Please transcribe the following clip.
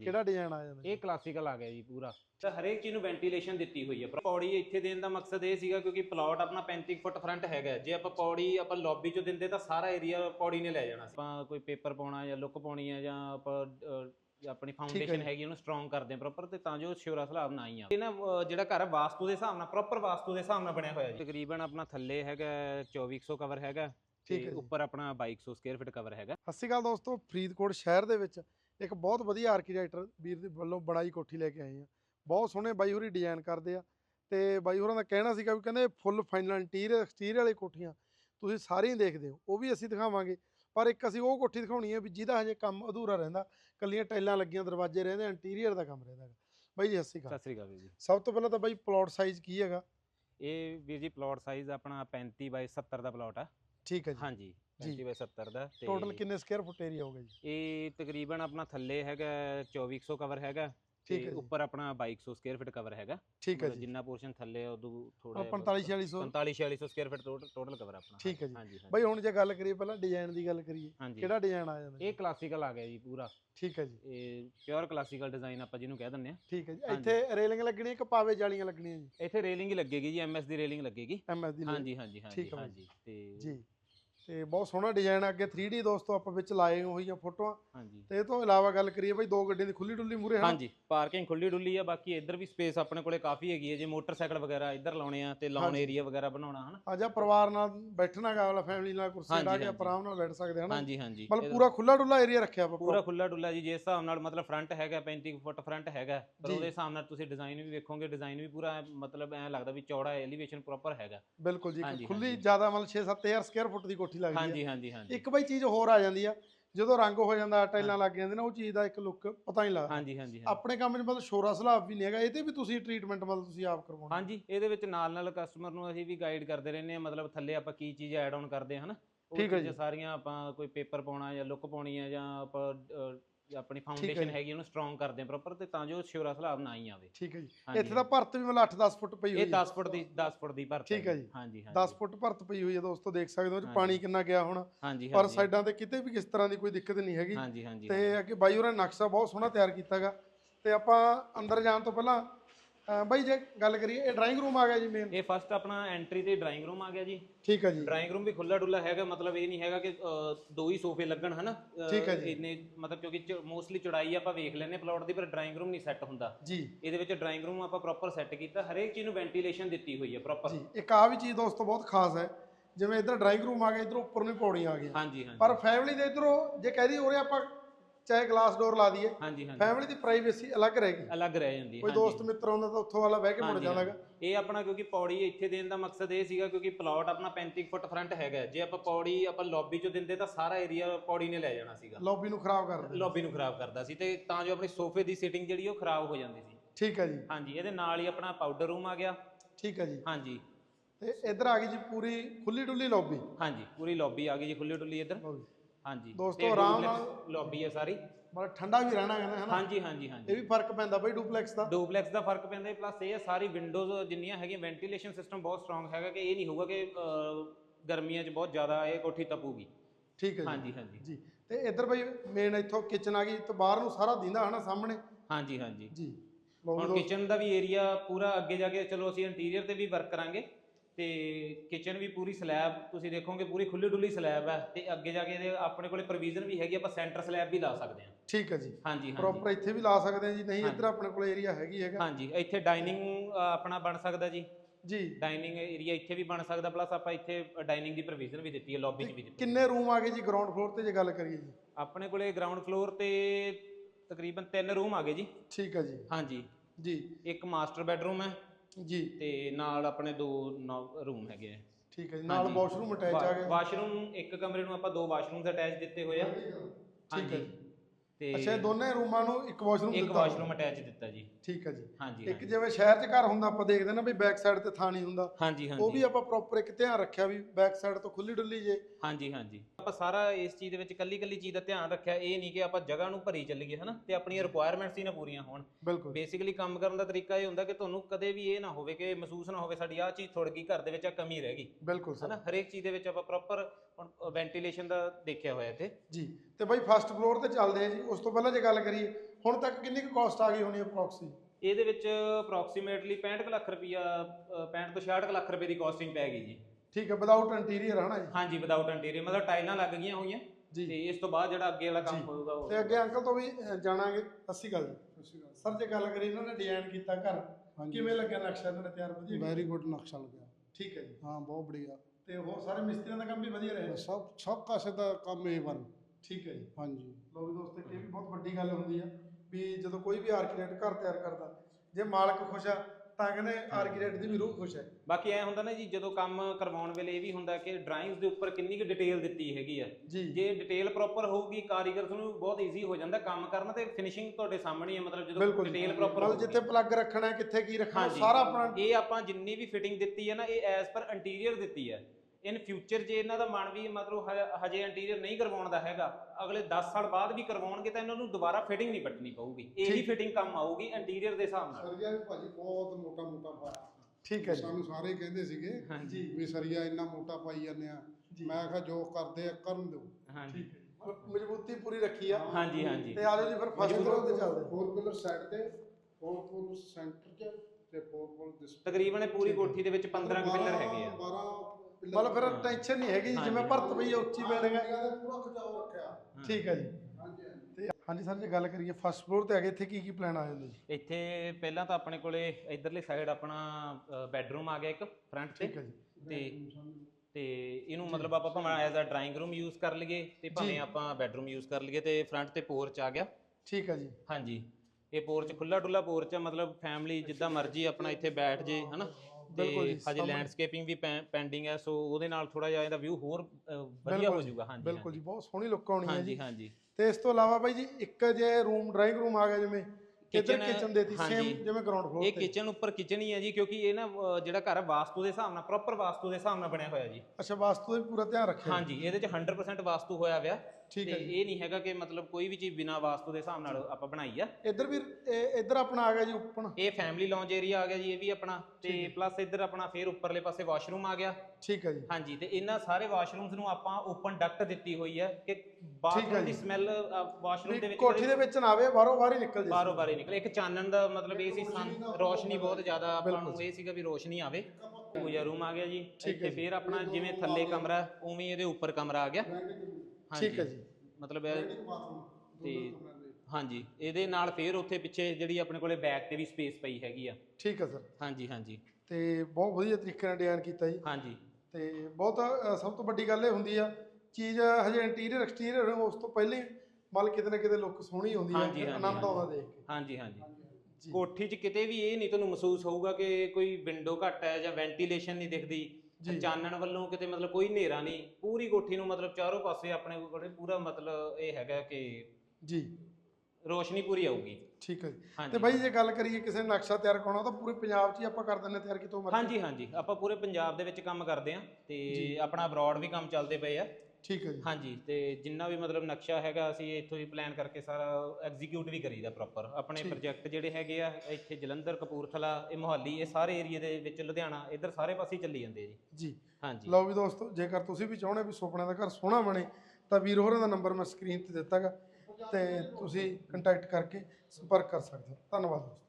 ਹਾਂਜੀ। ਕਿਹੜਾ ਡਿਜ਼ਾਈਨ ਆ ਜਾਂਦਾ ਇਹ ਕਲਾਸੀਕਲ ਆ ਗਿਆ ਜੀ ਪੂਰਾ। ਤਾਂ ਹਰੇਕ ਚੀਜ਼ ਨੂੰ ਵੈਂਟੀਲੇਸ਼ਨ ਦਿੱਤੀ ਹੋਈ ਹੈ। ਪੌੜੀ ਇੱਥੇ ਦੇਣ ਦਾ ਮਕਸਦ ਇਹ ਸੀਗਾ ਕਿਉਂਕਿ ਪਲਾਟ ਆਪਣਾ 35 ਫੁੱਟ ਫਰੰਟ ਹੈਗਾ। ਜੇ ਆਪਾਂ ਪੌੜੀ ਆਪਾਂ ਲੌਬੀ ਚੋਂ ਦਿੰਦੇ ਤਾਂ ਸਾਰਾ ਏਰੀਆ ਪੌੜੀ ਨੇ ਲੈ ਜਾਣਾ ਸੀ। ਆਪਾਂ ਕੋਈ ਪੇਪਰ ਪਾਉਣਾ ਜਾਂ ਲੁੱਕ ਪਾਉਣੀ ਹੈ ਜਾਂ ਆਪਾਂ ਅਹ, ਆਪਣੀ ਫਾਊਂਡੇਸ਼ਨ। ਹੈਗੀ ਉਹਨੂੰ ਸਟਰੋਂਗ ਕਰਦੇ ਆ ਪ੍ਰੋਪਰ ਤੇ ਤਾਂ ਜੋ ਸ਼ਿਵਰਾ ਸਲਾਬ ਨਾ ਹੀ ਆਵੇ ਇਹ ਨਾ ਅਹ, ਜਿਹੜਾ ਘਰ ਹੈ ਵਾਸਤੂ ਦੇ ਹਿਸਾਬ ਨਾਲ ਪ੍ਰੋਪਰ ਵਾਸਤੂ ਦੇ ਹਿਸਾਬ ਨਾਲ ਬਣਿਆ ਹੋਇਆ ਜੀ। ਤਕਰੀਬਨ ਆਪਣਾ ਥੱਲੇ ਹੈਗਾ 2400 ਕਵਰ ਹੈਗਾ ਤੇ ਹੈ। ਉੱਪਰ ਆਪਣਾ 2200 ਸਕੁਅਰ ਫੀਟ ਕਵਰ ਹੈਗਾ। ਸਤਿ ਸ਼੍ਰੀ ਅਕਾਲ ਦੋਸਤੋ ਫਰੀਦਕੋਟ ਸ਼ਹਿਰ ਦੇ ਵਿੱਚ ਇੱਕ ਬਹੁਤ ਵਧੀਆ ਆਰਕੀਟੈਕਟਰ ਵੀਰ ਦੇ ਵੱਲੋਂ ਬਣਾਈ ਕੋਠੀ ਲੈ ਕੇ ਆਏ ਆ। ਬਹੁਤ ਸੋਹਣੇ ਬਾਈ ਹੋਰੀ ਡਿਜ਼ਾਈਨ ਕਰਦੇ ਆ ਤੇ ਬਾਈ ਹੋਰਾਂ ਦਾ ਕਹਿਣਾ ਸੀਗਾ ਵੀ ਕਹਿੰਦੇ ਫੁੱਲ ਫਾਈਨਲ ਇੰਟੀਰੀਅਰ ਐਕਸਟੀਰੀਅਰ ਵਾਲੀ ਕੋਠੀਆਂ ਤੁਸੀਂ ਸਾਰੀਆਂ ਦੇਖਦੇ ਹੋ ਉਹ ਵੀ ਅਸੀਂ ਦਿਖਾਵਾਂਗੇ। ਪਰ ਇੱਕ ਅਸੀਂ ਉਹ ਕੋਠੀ ਦਿਖਾਉਣੀ ਹੈ ਵੀ ਜਿਹਦਾ ਹਜੇ ਕੰਮ ਅਧੂਰਾ ਰਹਿੰਦਾ ਕੱਲੀਆਂ ਟਾਈਲਾਂ ਲੱਗੀਆਂ ਦਰਵਾਜ਼ੇ ਰਹਿੰਦੇ ਇੰਟੀਰੀਅਰ ਦਾ ਕੰਮ ਰਹਿੰਦਾ। ਬਾਈ ਜੀ ਸਤਿ ਸ਼੍ਰੀ ਅਕਾਲ। ਸਤਿ ਸ੍ਰੀ ਅਕਾਲ ਜੀ। ਸਭ ਤੋਂ ਪਹਿਲਾਂ ਤਾਂ ਬਾਈ ਪਲਾਟ ਸਾਈਜ਼ ਕੀ ਹੈਗਾ? ਇਹ ਵੀਰ ਜੀ ਪਲਾਟ ਸਾਈਜ਼ ਆਪਣਾ 35 ਬਾਈ 70 ਦਾ ਪਲਾਟ ਆ। ਠੀਕ ਹੈ ਜੀ। ਹਾਂਜੀ। ਜੀ। 35 ਬਾਈ 70 ਦਾ ਤੇ ਟੋਟਲ ਕਿੰਨੇ ਸਕੁਅਰ ਫੁੱਟ ਏਰੀਆ ਹੋਗਾ ਜੀ? ਇਹ ਤਕਰੀਬਨ ਆਪਣਾ ਥੱਲੇ ਹੈਗਾ 2400 ਕਵਰ ਹੈਗਾ ਠੀਕ ਤੇ ਹੈ। ਉੱਪਰ ਆਪਣਾ 2200 ਸਕੁਅਰ ਫੀਟ ਕਵਰ ਹੈਗਾ। ਠੀਕ ਹੈ ਜੀ। ਜਿੰਨਾ ਪੋਰਸ਼ਨ ਥੱਲੇ ਉਦੋਂ ਥੋੜਾ 45 4600 45 4600 ਸਕੁਅਰ ਫੀਟ ਟੋਟਲ ਕਵਰ ਆਪਣਾ। ਠੀਕ ਹੈ ਜੀ। ਬਾਈ ਹੁਣ ਜੇ ਗੱਲ ਕਰੀਏ ਪਹਿਲਾਂ ਡਿਜ਼ਾਈਨ ਦੀ ਗੱਲ ਕਰੀਏ ਕਿਹੜਾ ਡਿਜ਼ਾਈਨ ਆ ਜਾਂਦਾ ਇਹ ਕਲਾਸੀਕਲ ਆ ਗਿਆ ਜੀ ਪੂਰਾ। ਠੀਕ ਹੈ ਜੀ। ਇਹ ਪਿਓਰ ਕਲਾਸੀਕਲ ਡਿਜ਼ਾਈਨ ਆਪਾਂ ਜਿਹਨੂੰ ਕਹਿ ਦਿੰਦੇ ਆ। ਠੀਕ ਹੈ ਜੀ। ਇੱਥੇ ਰੇਲਿੰਗ ਲੱਗਣੀ ਹੈ ਕਿ ਪਾਵੇ ਜਾਲੀਆਂ ਲੱਗਣੀਆਂ ਜੀ? ਇੱਥੇ ਰੇਲਿੰਗ ਹੀ ਲੱਗੇਗੀ ਜੀ ਐਮਐਸ ਦੀ ਰੇਲਿੰਗ ਲੱਗੇਗੀ। ਐਮਐਸ ਦੀ ਹਾਂਜੀ ਹਾਂਜੀ ਹਾਂਜੀ। ਹਾਂਜੀ। ਤੇ ਜੀ। ਤੇ ਬਹੁਤ ਸੋਹਣਾ ਡਿਜ਼ਾਈਨ ਅੱਗੇ 3D ਦੋਸਤੋ ਆਪਾਂ ਵਿੱਚ ਲਾਏ ਹੋਈਆਂ ਫੋਟੋਆਂ ਹਾਂਜੀ ਤੇ ਇਹ ਤੋਂ ਇਲਾਵਾ ਗੱਲ ਕਰੀਏ ਬਾਈ ਦੋ ਗੱਡੀਆਂ ਦੀ ਖੁੱਲੀ ਡੁੱਲੀ ਮੂਰੇ ਹਾਂਜੀ ਪਾਰਕਿੰਗ ਖੁੱਲੀ ਡੁੱਲੀ ਆ ਬਾਕੀ ਇੱਧਰ ਵੀ ਸਪੇਸ ਆਪਣੇ ਕੋਲੇ ਕਾਫੀ ਹੈਗੀ ਹੈ ਜੇ ਮੋਟਰਸਾਈਕਲ ਵਗੈਰਾ ਇੱਧਰ ਲਾਉਣੇ ਆ ਤੇ ਲਾਉਣ। ਏਰੀਆ ਵਗੈਰਾ ਬਣਾਉਣਾ ਹਨਾ ਆਜਾ ਪਰਿਵਾਰ ਨਾਲ ਬੈਠਣਾ ਗਾ ਵਾਲਾ ਫੈਮਿਲੀ ਨਾਲ ਕੁਰਸੀ ਲਾ ਕੇ। ਆਪਾਂ ਆਰਾਮ ਨਾਲ ਬੈਠ ਸਕਦੇ ਹਾਂ ਨਾ ਹਾਂਜੀ ਹਾਂਜੀ ਮਤਲਬ ਪੂਰਾ ਖੁੱਲਾ ਡੁੱਲਾ ਏਰੀਆ ਰੱਖਿਆ ਆਪਾਂ ਪੂਰਾ ਖੁੱਲਾ ਡੁੱਲਾ ਜੀ ਜਿਸ ਹਿਸਾਬ ਨਾਲ ਮਤਲਬ ਫਰੰਟ ਹੈਗਾ 35 ਫੁੱਟ ਫਰੰਟ ਹੈਗਾ ਪਰ। ਉਹਦੇ ਹਿਸਾਬ ਨਾਲ ਤੁਸੀਂ ਡਿਜ਼ਾਈਨ ਵੀ ਵੇਖੋਗੇ ਡਿਜ਼ਾਈਨ ਵੀ ਪੂਰਾ ਮਤਲਬ ਐ ਲੱਗਦਾ ਵੀ ਚੌੜਾ ਐਲੀਵੇਸ਼ਨ ਪ੍ਰੋਪਰ ਹੈਗਾ ਬਿਲਕੁਲ ਜੀ ਖੁੱਲੀ। ਜ਼ਿਆਦਾ ਮਤਲਬ 6-7000 ਸਕੁਅਰ ਫੁੱਟ ਦੀ ਕੋਠੀ ਲੱਗਦੀ ਹੈ। ਹਾਂਜੀ ਹਾਂਜੀ ਹਾਂਜੀ। ਇੱਕ ਬਾਈ ਚੀਜ਼ ਹੋਰ ਆ ਜਾਂਦੀ ਆ ਜਦੋਂ ਰੰਗ ਹੋ ਜਾਂਦਾ ਟਾਈਲਾਂ ਲੱਗ ਜਾਂਦੀਆਂ ਨੇ ਉਹ ਚੀਜ਼ ਦਾ ਇੱਕ ਲੁੱਕ ਪਤਾ ਨਹੀਂ ਲੱਗਦਾ। ਹਾਂਜੀ ਹਾਂਜੀ ਹਾਂਜੀ। ਆਪਣੇ ਕੰਮ 'ਚ ਮਤਲਬ ਸ਼ੋਰਾ ਸਲਾਬ ਵੀ ਨਹੀਂ ਹੈਗਾ ਇਹ ਤੇ ਵੀ ਤੁਸੀਂ ਟ੍ਰੀਟਮੈਂਟ ਮਤਲਬ ਤੁਸੀਂ ਆਪ ਕਰਵਾਉਣਾ। ਹਾਂਜੀ ਇਹਦੇ ਵਿੱਚ ਨਾਲ ਨਾਲ ਕਸਟਮਰ ਨੂੰ ਅਸੀਂ ਵੀ ਗਾਈਡ ਕਰਦੇ ਰਹਿੰਦੇ ਆ ਮਤਲਬ ਥੱਲੇ ਆਪਾਂ ਕੀ ਚੀਜ਼ ਐਡ ਆਨ ਕਰਦੇ ਹਾਂ ਹਨਾ? ਉਹ ਠੀਕ ਹੈ ਚੀਜ਼ਾਂ ਜੀ। ਸਾਰੀਆਂ ਆਪਾਂ ਕੋਈ ਪੇਪਰ ਪਾਉਣਾ ਜਾਂ ਲੁੱਕ ਪਾਉਣੀ ਹੈ ਜਾਂ ਆਪਾਂ ਆਪਣੀ ਫਾਊਂਡੇਸ਼ਨ। ਹੈਗੀ ਉਹਨੂੰ ਸਟਰੋਂਗ ਕਰਦੇ ਆ ਪ੍ਰੋਪਰ ਤੇ ਤਾਂ ਜੋ ਸ਼ਿਵਰਾ ਸਲਾਬ ਨਾ ਹੀ ਆਵੇ। ਠੀਕ ਹੈ ਜੀ। ਹਾਂਜੀ, ਇੱਥੇ ਤਾਂ ਭਰਤ ਵੀ ਮਤਲਬ 8-10 ਫੁੱਟ ਪਈ ਹੋਈ ਇਹ ਹੈ। 10 ਫੁੱਟ ਦੀ 10 ਫੁੱਟ ਦੀ ਭਰਤ ਠੀਕ ਹੈ ਜੀ। ਹਾਂਜੀ 10 ਫੁੱਟ ਭਰਤ ਪਈ ਹੋਈ ਹੈ ਦੋਸਤੋ ਦੇਖ ਸਕਦੇ ਹੋ ਉਹ 'ਚ ਹਾਂਜੀ। ਪਾਣੀ ਕਿੰਨਾ ਗਿਆ ਹੋਣਾ। ਹਾਂਜੀ ਪਰ ਹਾਂਜੀ। ਸਾਈਡਾਂ ਤੇ ਕਿਤੇ ਵੀ ਕਿਸ ਤਰ੍ਹਾਂ ਦੀ ਕੋਈ ਦਿੱਕਤ ਨਹੀਂ ਹੈਗੀ। ਹਾਂਜੀ ਹਾਂਜੀ ਤੇ ਅੱਗੇ ਬਾਈ ਹੋਰਾਂ ਨੇ ਨਕਸ਼ਾ ਬਹੁਤ ਸੋਹਣਾ ਤਿਆਰ ਕੀਤਾਗਾ। ਤੇ ਆਪਾਂ ਅੰਦਰ ਜਾਣ ਤੋਂ ਪਹਿਲਾਂ ਬਾਈ ਜੇ ਗੱਲ ਕਰੀਏ ਇਹ ਡਰਾਇੰਗ ਰੂਮ ਆ ਗਿਆ ਜੀ ਮੇਨ ਇਹ ਫਸਟ ਆਪਣਾ ਐਂਟਰੀ ਤੇ ਡਰਾਇੰਗ ਰੂਮ ਆ ਗਿਆ ਜੀ। ਠੀਕ ਹੈ ਜੀ। ਡਰਾਇੰਗ ਰੂਮ ਵੀ ਖੁੱਲਾ ਡੁੱਲਾ ਹੈਗਾ ਮਤਲਬ ਇਹ ਨਹੀਂ ਹੈਗਾ ਕਿ ਦੋ ਹੀ ਸੋਫੇ ਲੱਗਣ ਹਨਾ? ਠੀਕ ਹੈ ਜੀ। ਇੰਨੇ ਮਤਲਬ ਕਿਉਂਕਿ ਮੋਸਟਲੀ ਚੌੜਾਈ ਆਪਾਂ ਵੇਖ ਲੈਨੇ ਪਲਾਟ ਦੀ ਪਰ ਡਰਾਇੰਗ ਰੂਮ ਨਹੀਂ ਸੈੱਟ ਹੁੰਦਾ। ਜੀ। ਇਹਦੇ ਵਿੱਚ ਡਰਾਇੰਗ ਰੂਮ ਆਪਾਂ ਪ੍ਰੋਪਰ ਸੈੱਟ ਕੀਤਾ ਹਰੇਕ ਚੀਜ਼ ਨੂੰ ਵੈਂਟੀਲੇਸ਼ਨ ਦਿੱਤੀ ਹੋਈ ਹੈ ਪ੍ਰੋਪਰ ਜੀ ਇੱਕ ਆ ਵੀ ਚੀਜ਼ ਦੋਸਤੋ ਬਹੁਤ ਖਾਸ ਹੈ ਜਿਵੇਂ ਇੱਧਰ ਡਰਾਇੰਗ ਰੂਮ ਆ ਗਿਆ ਇੱਧਰੋਂ ਉੱਪਰ ਨੂੰ ਹੀ ਪੌੜੀਆਂ ਆ ਗਈਆਂ। ਹਾਂਜੀ ਹਾਂਜੀ। ਪਰ ਫੈਮਿਲੀ ਦੇ ਇੱਧਰੋਂ ਜੇ ਕਹਿ ਦਈਏ ਉਰੇ ਆਪਾਂ ਚਾਹੇ ਗਲਾਸ ਡੋਰ ਲਾ ਦਈਏ ਹਾਂਜੀ ਹਾਂਜੀ। ਫੈਮਿਲੀ ਦੀ ਪ੍ਰਾਈਵੇਸੀ ਅਲੱਗ ਰਹੇਗੀ। ਅਲੱਗ ਰਹਿ ਜਾਂਦੀ ਹੈ ਕੋਈ ਹਾਂਜੀ। ਦੋਸਤ ਮਿੱਤਰ ਆਉਂਦਾ ਤਾਂ ਉੱਥੋਂ ਵਾਲਾ ਬਹਿ ਕੇ ਮੁੜ ਹਾਂਜੀ, ਜਾਂਦਾਗਾ। ਇਹ ਆਪਣਾ ਕਿਉਂਕਿ ਪੌੜੀ ਇੱਥੇ ਦੇਣ ਦਾ ਮਕਸਦ ਇਹ ਸੀਗਾ ਕਿਉਂਕਿ ਪਲਾਟ ਆਪਣਾ 35 ਫੁੱਟ ਫਰੰਟ ਹੈਗਾ। ਜੇ ਆਪਾਂ ਪੌੜੀ ਆਪਾਂ ਲੌਬੀ ਚੋਂ ਦਿੰਦੇ ਤਾਂ ਸਾਰਾ ਏਰੀਆ ਪੌੜੀ ਨੇ ਲੈ ਜਾਣਾ ਸੀਗਾ। ਲੌਬੀ ਨੂੰ ਖਰਾਬ ਕਰ ਦੇ ਲੌਬੀ ਨੂੰ ਖਰਾਬ ਕਰਦਾ ਸੀ ਤੇ ਤਾਂ ਜੋ ਆਪਣੀ ਸੋਫੇ ਦੀ ਸਿਟਿੰਗ ਜਿਹੜੀ ਉਹ ਖਰਾਬ ਹੋ ਜਾਂਦੀ ਸੀ। ਠੀਕ ਹੈ ਜੀ। ਹਾਂਜੀ ਇਹਦੇ ਨਾਲ ਹੀ ਆਪਣਾ ਪਾਊਡਰ ਰੂਮ ਆ ਗਿਆ। ਠੀਕ ਹੈ ਜੀ। ਹਾਂਜੀ। ਤੇ ਇੱਧਰ ਆ ਗਈ ਜੀ ਪੂਰੀ ਖੁੱਲੀ ਡੁੱਲੀ ਲੌਬੀ ਹਾਂਜੀ ਪੂਰੀ ਲੌਬੀ ਆ ਗਈ ਜੀ ਖੁੱਲੀ ਡੁੱਲੀ ਇੱਧਰ ਹਾਂਜੀ। ਦੋਸਤੋ, ਆਰਾਮ duplex ਲੌਬੀ ਹੈ ਸਾਰੀ। ਮਤਲਬ ਠੰਡਾ ਵੀ ਰਹਿਣਾ ਕਹਿੰਦੇ ਹਨਾ ਹਾਂਜੀ ਹਾਂਜੀ ਹਾਂਜੀ। ਇਹ ਵੀ ਫ਼ਰਕ ਪੈਂਦਾ ਬਈ ਡੁਪਲੈਕਸ ਦਾ। ਡੂਪਲੈਕਸ ਦਾ ਫ਼ਰਕ ਪੈਂਦਾ ਪਲੱਸ ਇਹ ਹੈ ਸਾਰੀ ਵਿੰਡੋਜ਼ ਜਿੰਨੀਆਂ ਹੈਗੀਆਂ ਵੈਂਟੀਲੇਸ਼ਨ ਸਿਸਟਮ ਬਹੁਤ ਸਟਰੋਂਗ ਹੈਗਾ ਕਿ ਇਹ ਨਹੀਂ ਹੋਊਗਾ ਕਿ ਗਰਮੀਆਂ 'ਚ ਬਹੁਤ ਜ਼ਿਆਦਾ ਇਹ ਕੋਠੀ ਤਪੂਗੀ। ਠੀਕ ਹੈ ਜੀ। ਹਾਂਜੀ ਹਾਂਜੀ। ਜੀ। ਤੇ ਇੱਧਰ ਬਈ ਮੇਨ ਇੱਥੋਂ ਕਿਚਨ ਆ ਗਈ ਤੇ ਬਾਹਰ ਨੂੰ ਸਾਰਾ ਦਿੰਦਾ ਹਨਾ ਸਾਹਮਣੇ? ਹਾਂਜੀ ਹਾਂਜੀ। ਜੀ। ਹੁਣ ਕਿਚਨ ਦਾ ਵੀ ਏਰੀਆ ਪੂਰਾ ਅੱਗੇ ਜਾ ਕੇ ਚਲੋ ਅਸੀਂ ਇੰਟੀਰੀਅਰ ਤੇ ਵੀ ਵਰਕ ਕਰਾਂਗੇ। ਤੇ ਕਿਚਨ ਵੀ ਪੂਰੀ ਸਲੈਬ ਤੁਸੀਂ ਦੇਖੋਗੇ ਪੂਰੀ ਖੁੱਲੀ ਡੁੱਲੀ ਸਲੈਬ ਹੈ ਤੇ ਅੱਗੇ ਜਾ ਕੇ ਇਹਦੇ ਆਪਣੇ ਕੋਲੇ ਪ੍ਰੋਵੀਜ਼ਨ ਵੀ ਹੈਗੀ ਆਪਾਂ ਸੈਂਟਰ ਸਲੈਬ ਵੀ ਲਾ ਸਕਦੇ ਹਾਂ। ਠੀਕ ਹੈ ਜੀ। ਹਾਂਜੀ ਹਾਂਜੀ। ਪ੍ਰੋਪਰ ਇੱਥੇ ਵੀ ਲਾ ਸਕਦੇ ਆ ਜੀ ਨਹੀਂ। ਇੱਧਰ ਆਪਣੇ ਕੋਲ ਏਰੀਆ ਹੈਗੀ ਹੈਗਾ। ਹਾਂਜੀ ਇੱਥੇ ਡਾਈਨਿੰਗ ਆਪਣਾ ਬਣ ਸਕਦਾ ਜੀ। ਜੀ। ਡਾਈਨਿੰਗ ਏਰੀਆ ਇੱਥੇ ਵੀ ਬਣ ਸਕਦਾ ਪਲੱਸ ਆਪਾਂ ਇੱਥੇ ਡਾਈਨਿੰਗ ਦੀ ਪ੍ਰੋਵੀਜ਼ਨ ਵੀ ਦਿੱਤੀ ਹੈ ਲੌਬੀ 'ਚ ਵੀ ਦਿੱਤੀ। ਕਿੰਨੇ ਰੂਮ ਆ ਗਏ ਜੀ ਗਰਾਊਂਡ ਫਲੋਰ ਤੇ ਜੇ ਗੱਲ ਕਰੀਏ ਜੀ? ਆਪਣੇ ਕੋਲੇ ਗਰਾਊਂਡ ਫਲੋਰ ਤੇ ਤਕਰੀਬਨ ਤਿੰਨ ਰੂਮ ਆ ਗਏ ਜੀ। ਠੀਕ ਹੈ ਜੀ। ਹਾਂਜੀ। ਜੀ। ਇੱਕ ਮਾਸਟਰ ਬੈਡਰੂਮ ਹੈ ਜੀ। ਤੇ ਨਾਲ ਆਪਣੇ ਦੋ ਰੂਮ ਹੈਗੇ ਆ। ਠੀਕ ਹੈ ਜੀ ਨਾਲ ਹਾਂਜੀ। ਵਾਸ਼ਰੂਮ ਅਟੈਚ ਆ ਗਿਆ ਵਾਸ਼ਰੂਮ ਇੱਕ ਕਮਰੇ ਨੂੰ ਆਪਾਂ ਦੋ ਵਾਸ਼ਰੂਮਸ ਅਟੈਚ ਦਿੱਤੇ ਹੋਏ ਆ। ਠੀਕ ਹੈ ਹਾਂਜੀ। ਤੇ ਅੱਛਾ ਇਹ ਦੋਨੇ ਰੂਮਾਂ ਨੂੰ ਇੱਕ ਵਾਸ਼ਰੂਮ ਇੱਕ ਦਿੱਤਾ। ਵਾਸ਼ਰੂਮ ਅਟੈਚ ਦਿੱਤਾ ਜੀ। ਠੀਕ ਹੈ ਜੀ। ਹਾਂਜੀ ਇੱਕ ਜਿਵੇਂ ਸ਼ਹਿਰ 'ਚ ਘਰ ਹੁੰਦਾ ਆਪਾਂ ਦੇਖਦੇ ਨਾ ਵੀ ਬੈਕ ਸਾਈਡ ਤੇ ਥਾਂ ਨਹੀਂ ਹੁੰਦਾ। ਹਾਂਜੀ ਉਹ ਵੀ ਹਾਂਜੀ। ਆਪਾਂ ਪ੍ਰੋਪਰ ਇੱਕ ਧਿਆਨ ਰੱਖਿਆ ਵੀ ਬੈਕ ਸਾਈਡ ਤੋਂ ਖੁੱਲੀ ਡੁੱਲੀ ਜੇ। ਹਾਂਜੀ ਹਾਂਜੀ। ਆਪਾਂ ਸਾਰਾ ਇਸ ਚੀਜ਼ ਦੇ ਵਿੱਚ ਕੱਲੀ ਕੱਲੀ ਚੀਜ਼ ਦਾ ਧਿਆਨ ਰੱਖਿਆ ਇਹ ਨਹੀਂ ਕਿ ਆਪਾਂ ਜਗ੍ਹਾ ਨੂੰ ਭਰੀ ਚੱਲੀਏ ਹਨਾ? ਤੇ ਆਪਣੀਆਂ ਰਿਕੁਆਇਰਮੈਂਟਸ ਹੀ ਨਾ ਪੂਰੀਆਂ ਹੋਣ। ਬਿਲਕੁਲ। ਬੇਸਿਕਲੀ ਕੰਮ ਕਰਨ ਦਾ ਤਰੀਕਾ ਇਹ ਹੁੰਦਾ ਕਿ ਤੁਹਾਨੂੰ ਕਦੇ ਵੀ ਇਹ ਨਾ ਹੋਵੇ ਕਿ ਮਹਿਸੂਸ ਨਾ ਹੋਵੇ ਸਾਡੀ ਆਹ ਚੀਜ਼ ਥੋੜ ਗਈ ਘਰ ਦੇ ਵਿੱਚ ਆ ਕਮੀ ਰਹਿ ਗਈ। ਬਿਲਕੁਲ ਸਰ। ਹਨਾ? ਹਰੇਕ ਚੀਜ਼ ਦੇ ਵਿੱਚ ਆਪਾਂ ਪ੍ਰੋਪਰ ਵੈਂਟੀਲੇਸ਼ਨ ਦਾ ਦੇਖਿਆ ਹੋਇਆ ਇੱਥੇ। ਜੀ। ਤੇ ਬਾਈ ਫਸਟ ਫਲੋਰ ਤੇ ਚੱਲਦੇ ਆ ਜੀ। ਉਸ ਤੋਂ ਪਹਿਲਾਂ ਜੇ ਗੱਲ ਕਰੀਏ ਹੁਣ ਤੱਕ ਕਿੰਨੀ ਕੁ ਕਾਸਟ ਆ ਗਈ ਹੋਣੀ ਅਪਰੋਕਸੀ ਇਹਦੇ ਵਿੱਚ ਅਪਰੋਕਸੀਮੇਟਲੀ 65 ਕੁ ਲੱਖ ਰੁਪਈਆ ਅ, 65 ਤੋਂ 66 ਕੁ ਲੱਖ ਰੁਪਏ ਦੀ ਕਾਸਟਿੰਗ ਪੈ ਗਈ ਜੀ। ਠੀਕ ਹੈ ਵਿਦਆਊਟ ਇੰਟੀਰੀਅਰ ਹਨਾ ਜੀ? ਹਾਂਜੀ ਵਿਦਆਊਟ ਇੰਟੀਰੀਅਰ ਮਤਲਬ ਟਾਈਲਾਂ ਲੱਗ ਗਈਆਂ ਹੋਈਆਂ ਜੀ। ਤੇ ਇਸ ਤੋਂ ਬਾਅਦ ਜਿਹੜਾ ਅੱਗੇ ਵਾਲਾ ਕੰਮ। ਹੋਊਗਾ ਉਹ ਤੇ ਅੱਗੇ ਅੰਕਲ ਤੋਂ ਵੀ ਅ, ਜਾਣਾਂਗੇ। ਅਕਾਲ ਜੀ। ਸਰ ਜੇ ਗੱਲ ਕਰੀ ਇਹਨਾਂ ਨੇ ਡਿਜ਼ਾਈਨ ਕੀਤਾ ਘਰ ਕਿਵੇਂ ਲੱਗਿਆ ਨਕਸ਼ਾ ਇਹਨਾਂ ਨੇ ਤਿਆਰ ਵਧੀਆ ਕੀਤਾ? ਵੈਰੀ ਗੁੱਡ ਨਕਸ਼ਾ ਲੱਗਿਆ। ਠੀਕ ਹੈ ਜੀ। ਹਾਂ ਬਹੁਤ ਬੜੀਆ ਤੇ ਹੋਰ ਸਾਰੇ ਮਿਸਤਰੀਆਂ ਦਾ ਕੰਮ ਵੀ ਵਧੀਆ ਰਿਹਾ? ਸਭ ਸਭ ਕਾਸੇ ਦਾ ਕੰਮ A1 ਠੀਕ ਹੈ ਜੀ। ਹਾਂਜੀ। ਲੋ ਵੀ ਦੋਸਤੋ ਇਹ ਵੀ ਬਹੁਤ ਵੱਡੀ ਗੱਲ ਹੁੰਦੀ ਆ ਵੀ ਜਦੋਂ ਕੋਈ ਵੀ ਆਰਕੀਟੈਕਟ ਘਰ ਤਿਆਰ ਕਰਦਾ ਜੇ ਮਾਲਕ ਖੁਸ਼ ਆ ਤਾਂ ਕਹਿੰਦੇ ਆਰਕੀਟੈਕਟ ਦੀ ਵੀ ਰੂਹ ਖੁਸ਼ ਹੈ। ਬਾਕੀ ਐ ਹੁੰਦਾ ਨਾ ਜੀ ਜਦੋਂ ਕੰਮ ਕਰਵਾਉਣ ਵੇਲੇ ਇਹ ਵੀ ਹੁੰਦਾ ਕਿ ਡਰਾਇੰਗਸ ਦੇ ਉੱਪਰ ਕਿੰਨੀ ਕੁ ਡਿਟੇਲ ਦਿੱਤੀ ਹੈਗੀ ਆ। ਜੀ। ਡਿਟੇਲ ਪ੍ਰੋਪਰ ਹੋਊਗੀ ਕਾਰੀਗਰ ਨੂੰ ਬਹੁਤ ਈਜ਼ੀ ਹੋ ਜਾਂਦਾ ਕੰਮ ਕਰਨਾ ਤੇ ਫਿਨਿਸ਼ਿੰਗ ਤੁਹਾਡੇ ਸਾਹਮਣੇ ਹੀ ਮਤਲਬ ਜਦੋਂ ਡਿਟੇਲ ਪ੍ਰੋਪਰ ਮਤਲਬ ਜਿੱਥੇ ਪਲੱਗ ਰੱਖਣਾ ਹੈ, ਕਿੱਥੇ ਕੀ ਰੱਖਣਾ। ਸਾਰਾ ਆਪਣਾ ਇਹ ਆਪਾਂ ਜਿੰਨੀ ਵੀ ਫਿਟਿੰਗ ਦਿੱਤੀ ਹੈ ਨਾ ਇਹ ਐਸ ਪਰ ਇੰਟੀਰੀਅਰ ਦਿੱਤੀ ਹੈ। ਇਨ ਫਿਊਚਰ ਜੇ ਇਹਨਾਂ ਦਾ ਮਨ ਵੀ ਮਤਲਬ ਹ- ਹਜੇ ਇੰਟੀਰੀਅਰ ਨਹੀਂ ਕਰਵਾਉਣ ਦਾ ਹੈਗਾ ਅਗਲੇ 10 ਸਾਲ ਬਾਅਦ ਵੀ ਕਰਵਾਉਣਗੇ ਤਾਂ ਇਹਨਾਂ ਨੂੰ ਦੁਬਾਰਾ ਫਿਟਿੰਗ ਨਹੀਂ ਪੱਟਣੀ ਪਊਗੀ। ਇਹੀ। ਫਿਟਿੰਗ ਕੰਮ ਆਊਗੀ ਇੰਟੀਰੀਅਰ ਦੇ ਹਿਸਾਬ ਨਾਲ। ਸਰੀਆ ਵੀ ਭਾਜੀ ਬਹੁਤ ਮੋਟਾ ਮੋਟਾ ਪਾਇਆ ਠੀਕ ਹੈ ਜੀ। ਸਾਨੂੰ ਸਾਰੇ ਕਹਿੰਦੇ ਸੀਗੇ ਹਾਂਜੀ। ਵੀ ਸਰੀਆ ਇੰਨਾ ਮੋਟਾ ਪਾਈ ਜਾਂਦੇ ਆ। ਜੀ। ਮੈਂ ਕਿਹਾ ਜੋ ਕਰਦੇ ਆ ਕਰਨ ਦਿਓ। ਹਾਂਜੀ। ਠੀਕ ਹੈ ਜੀ। ਮ- ਮਜ਼ਬੂਤੀ ਪੂਰੀ ਰੱਖੀ ਆ। ਹਾਂਜੀ ਹਾਂਜੀ। ਤੇ ਆਜੋ ਜੀ ਫਿਰ ਫਸਟ ਫਲੋਰ ਤੇ ਚੱਲਦੇ ਹਾਂ। ਫੋਰ ਪਿਲਰ ਸਾਈਡ ਤੇ ਫੋਰ ਪੁਲ ਸੈਂਟਰ 'ਚ ਤੇ ਫੋਰ ਦਿਸ ਤਕਰੀਬਨ ਇਹ ਪੂਰੀ ਕੋਠੀ ਦੇ ਵਿੱਚ 15 ਕੁ ਪਿੱਲਰ ਹੈਗੇ ਆ। 12 ਮਤਲਬ ਫਿਰ ਟੈਨਸ਼ਨ ਨਹੀਂ ਹੈਗੀ ਜੀ, ਜਿਵੇਂ ਭਰਤ ਪਈ ਉੱਚੀ ਬਿਲਡਿੰਗ ਹੈ ਦਾ ਪੂਰਾ ਖਿਚਾਓ ਰੱਖਿਆ। ਠੀਕ ਹੈ ਜੀ। ਹਾਂਜੀ ਹਾਂਜੀ। ਤੇ ਹਾਂਜੀ ਸਰ ਜੇ ਗੱਲ ਕਰੀਏ ਫਸਟ ਫਲੋਰ ਤੇ ਆ ਗਏ ਇੱਥੇ ਕੀ ਕੀ ਪਲਾਨ ਆ ਜਾਂਦੇ ਜੀ? ਇੱਥੇ ਪਹਿਲਾਂ ਤਾਂ ਆਪਣੇ ਕੋਲੇ ਇਧਰਲੀ ਸਾਈਡ ਆਪਣਾ ਬੈੱਡਰੂਮ ਆ ਗਿਆ ਇੱਕ ਫਰੰਟ ਤੇ। ਠੀਕ ਹੈ ਜੀ। ਤੇ ਤੇ ਇਹਨੂੰ ਮਤਲਬ ਆਪਾਂ ਭਾਵੇਂ as uh drawing room use ਕਰ ਲਈਏ ਤੇ ਭਾਵੇਂ ਆਪਾਂ ਬੈੱਡਰੂਮ ਯੂਜ਼ ਕਰ ਲਈਏ ਤੇ ਫਰੰਟ ਤੇ ਪੋਰਚ ਆ ਗਿਆ। ਠੀਕ ਹੈ ਜੀ। ਹਾਂਜੀ। ਇਹ ਪੋਰਚ ਖੁੱਲਾ ਡੁੱਲਾ ਪੋਰਚ ਆ ਮਤਲਬ ਫੈਮਿਲੀ ਜਿੱਦਾਂ ਮਰਜ਼ੀ ਆਪਣਾ ਇੱਥੇ ਬੈਠ ਜੇ ਹਨਾ? ਤੇ ਜੀ, ਹਜੇ ਸਾਹਮਣੇ। ਲੈਂਡਸਕੇਪਿੰਗ ਵੀ ਪੈਂਡਿੰਗ ਹੈ ਸੋ ਉਹਦੇ ਨਾਲ ਥੋੜਾ ਜਿਹਾ ਇਹਦਾ ਵਿਊ ਹੋਰ ਅ, ਵਧੀਆ ਹੋ ਜਾਊਗਾ। ਹਾਂਜੀ ਬਿਲਕੁਲ ਜੀ ਬਹੁਤ ਸੋਹਣੀ ਲੁੱਕ ਆਉਣੀ ਹੈ ਹਾਂਜੀ ਜੀ। ਹਾਂਜੀ। ਤੇ ਇਸ ਤੋਂ ਇਲਾਵਾ ਬਾਈ ਜੀ ਇੱਕ ਜੇ ਰੂਮ ਡਰਾਇੰਗ ਰੂਮ ਆ ਗਿਆ ਜਿਵੇਂ Kitchen, ਕਿਚਨ ਦੇਤੀ ਹਾਂਜੀ। ਸੇਮ ਜਿਵੇਂ ਗਰਾਊਂਡ ਫਲੋਰ ਇਹ ਤੇ। ਕਿਚਨ ਉੱਪਰ ਕਿਚਨ ਹੀ ਹੈ ਜੀ ਕਿਉਂਕਿ ਇਹ ਨਾ ਅ, ਜਿਹੜਾ ਘਰ ਵਾਸਤੂ ਦੇ ਹਿਸਾਬ ਨਾਲ ਪ੍ਰੋਪਰ ਵਾਸਤੂ ਦੇ ਹਿਸਾਬ ਨਾਲ ਬਣਿਆ ਹੋਇਆ ਜੀ। ਅੱਛਾ ਵਾਸਤੂ ਦਾ ਵੀ ਪੂਰਾ ਧਿਆਨ ਰੱਖਿਆ। ਹਾਂਜੀ ਇਹਦੇ ਚ 100% ਵਾਸਤੂ ਹੋਇਆ ਹੋਇਆ। ਠੀਕ ਹੈ ਜੀ। ਇਹ ਨਹੀਂ ਹੈਗਾ ਕਿ ਮਤਲਬ ਕੋਈ ਵੀ ਚੀਜ਼ ਬਿਨਾ ਵਾਸਤੂ ਦੇ ਹਿਸਾਬ ਨਾਲ ਆਪਾਂ ਬਣਾਈ ਆ। ਇੱਧਰ ਵੀ ਇਹ- ਇੱਧਰ ਆਪਣਾ ਆ ਗਿਆ ਜੀ ਓਪਨ। ਇਹ ਫੈਮਿਲੀ ਲੌਂਜ ਏਰੀਆ ਆ ਗਿਆ ਜੀ ਇਹ ਵੀ ਆਪਣਾ। ਤੇ ਪਲੱਸ ਇੱਧਰ ਆਪਣਾ ਫੇਰ ਉੱਪਰਲੇ ਪਾਸੇ ਵਾਸ਼ਰੂਮ ਆ ਗਿਆ। ਠੀਕ ਹੈ ਜੀ। ਹਾਂਜੀ ਤੇ ਇਹਨਾਂ ਸਾਰੇ ਵਾਸ਼ਰੂਮਸ ਨੂੰ ਆਪਾਂ ਓਪਨ ਡਕਟ ਦਿੱਤੀ ਹੋਈ ਹੈ ਕਿ ਬਾਥਰੂਮ ਦੀ। ਸਮੈਲ ਵਾਸ਼ਰੂਮ ਦੇ ਵੀ ਵਿੱਚ ਕੋਠੀ ਦੇ ਵਿੱਚ ਨਾ ਆਵੇ ਬਾਹਰੋਂ ਬਾਹਰ ਹੀ ਨਿਕਲ ਜੇ। ਬਾਹਰੋਂ ਬਾਹਰ ਹੀ ਨਿਕਲੇ। ਇੱਕ ਚਾਨਣ ਦਾ ਮਤਲਬ ਇਹ ਸੀ ਸਨ ਰੋਸ਼ਨੀ ਬਹੁਤ ਜ਼ਿਆਦਾ ਆਪਾਂ ਨੂੰ ਇਹ ਸੀਗਾ ਵੀ ਰੋਸ਼ਨੀ ਆਵੇ। ਪੂਜਾ ਰੂਮ ਆ ਗਿਆ ਜੀ। ਇੱਥੇ ਫੇਰ ਆਪਣਾ ਜਿਵੇਂ ਥੱਲੇ ਕਮਰਾ ਉਵੇਂ ਹੀ ਇਹਦੇ ਉੱਪਰ ਕਮਰਾ ਆ ਗਿਆ। ਠੀਕ ਹੈ ਜੀ। ਮਤਲਬ ਇਹ ਤੇ ਹਾਂਜੀ ਇਹਦੇ ਨਾਲ ਫੇਰ ਉੱਥੇ ਪਿੱਛੇ ਜਿਹੜੀ ਆਪਣੇ ਕੋਲੇ ਬੈਕ ਤੇ ਵੀ ਸਪੇਸ ਪਈ ਹੈਗੀ ਆ। ਠੀਕ ਹੈ ਸਰ। ਹਾਂਜੀ ਹਾਂਜੀ। ਤੇ ਬਹੁਤ ਵਧੀਆ ਤਰੀਕੇ ਨਾਲ ਡਿਜ਼ਾਈਨ ਕੀਤਾ ਜੀ। ਹਾਂਜੀ। ਤੇ ਬਹੁਤ ਅ, ਸਭ ਤੋਂ ਵੱਡੀ ਗੱਲ ਇਹ ਹੁੰਦੀ ਆ ਚੀਜ਼ ਹਜੇ ਇੰਟੀਰੀਅਰ ਐਕਸਟੀਰੀਅਰ ਉਸ ਤੋਂ ਪਹਿਲੇ ਮਤਲਬ ਕਿਤੇ ਨਾ ਕਿਤੇ ਲੁੱਕ ਸੋਹਣੀ ਆਉਂਦੀ ਹਾਂਜੀ, ਹੈ ਹਾਂਜੀ, ਆਨੰਦ ਆਉਂਦਾ ਦੇਖ ਕੇ। ਹਾਂਜੀ ਹਾਂਜੀ। ਜੀ। ਕੋਠੀ 'ਚ ਕਿਤੇ ਵੀ ਇਹ ਨਹੀਂ ਤੁਹਾਨੂੰ ਮਹਿਸੂਸ ਹੋਊਗਾ ਕਿ ਕੋਈ ਵਿੰਡੋ ਘੱਟ ਹੈ ਜਾਂ ਵੈਂਟੀਲੇਸ਼ਨ ਨਹੀਂ ਦਿਖਦੀ। ਚਾਨਣ ਵੱਲੋਂ ਕਿਤੇ ਮਤਲਬ ਕੋਈ ਹਨੇਰਾ ਨਹੀਂ ਪੂਰੀ ਕੋਠੀ ਨੂੰ ਮਤਲਬ ਚਾਰੋਂ ਪਾਸੇ ਆਪਣੇ ਕੋਲ ਪੂਰਾ ਮਤਲਬ ਇਹ ਹੈਗਾ ਕਿ ਜੀ। ਰੋਸ਼ਨੀ ਪੂਰੀ ਆਊਗੀ। ਠੀਕ ਹੈ ਜੀ। ਤੇ ਬਾਈ ਜੇ ਗੱਲ ਕਰੀਏ ਕਿਸੇ ਨਕਸ਼ਾ ਤਿਆਰ ਕਰਾਉਣਾ ਤਾਂ ਪੂਰੇ ਪੰਜਾਬ 'ਚ ਹੀ ਆਪਾਂ ਕਰ ਦਿੰਦੇ ਤਿਆਰ ਕਿਤੋਂ ਮਰਜ਼ੀ। ਹਾਂਜੀ ਹਾਂਜੀ। ਆਪਾਂ ਪੂਰੇ ਪੰਜਾਬ ਦੇ ਵਿੱਚ ਕੰਮ ਕਰਦੇ ਆਂ ਤੇ ਆਪਣਾ ਅਬਰੋਡ ਵੀ ਕੰਮ ਚੱਲਦੇ ਪਏ ਆ। ਠੀਕ ਹੈ ਜੀ। ਹਾਂਜੀ ਤੇ ਜਿੰਨਾ ਵੀ ਮਤਲਬ ਨਕਸ਼ਾ ਹੈਗਾ ਅਸੀਂ ਇੱਥੋਂ ਹੀ ਪਲਾਨ ਕਰਕੇ ਸਾਰਾ ਐਗਜ਼ੀਕਿਊਟ ਵੀ ਕਰੀਦਾ ਪ੍ਰੋਪਰ ਆਪਣੇ ਪ੍ਰੋਜੈਕਟ ਜਿਹੜੇ ਹੈਗੇ ਆ ਇੱਥੇ ਜਲੰਧਰ ਕਪੂਰਥਲਾ ਇਹ ਮੁਹੱਲੀ ਇਹ ਸਾਰੇ ਏਰੀਆ ਦੇ ਵਿੱਚ ਲੁਧਿਆਣਾ ਇੱਧਰ ਸਾਰੇ ਪਾਸੇ ਚੱਲੀ ਜਾਂਦੇ ਆ ਜੀ। ਜੀ। ਹਾਂਜੀ। ਲਓ ਵੀ ਦੋਸਤੋ ਜੇਕਰ ਤੁਸੀਂ ਵੀ ਚਾਹੁੰਦੇ ਵੀ ਸੁਪਨੇ ਦਾ ਘਰ ਸੋਹਣਾ ਬਣੇ ਤਾਂ ਵੀਰ ਹੋਰਾਂ ਦਾ ਨੰਬਰ ਮੈਂ ਸਕਰੀਨ ਤੇ ਦਿੱਤਾਗਾ ਤੇ ਤੁਸੀਂ ਕੰਟੈਕਟ ਕਰਕੇ ਸੰਪਰਕ ਕਰ ਸਕਦੇ ਹੋ। ਧੰਨਵਾਦ ਦੋਸਤੋ।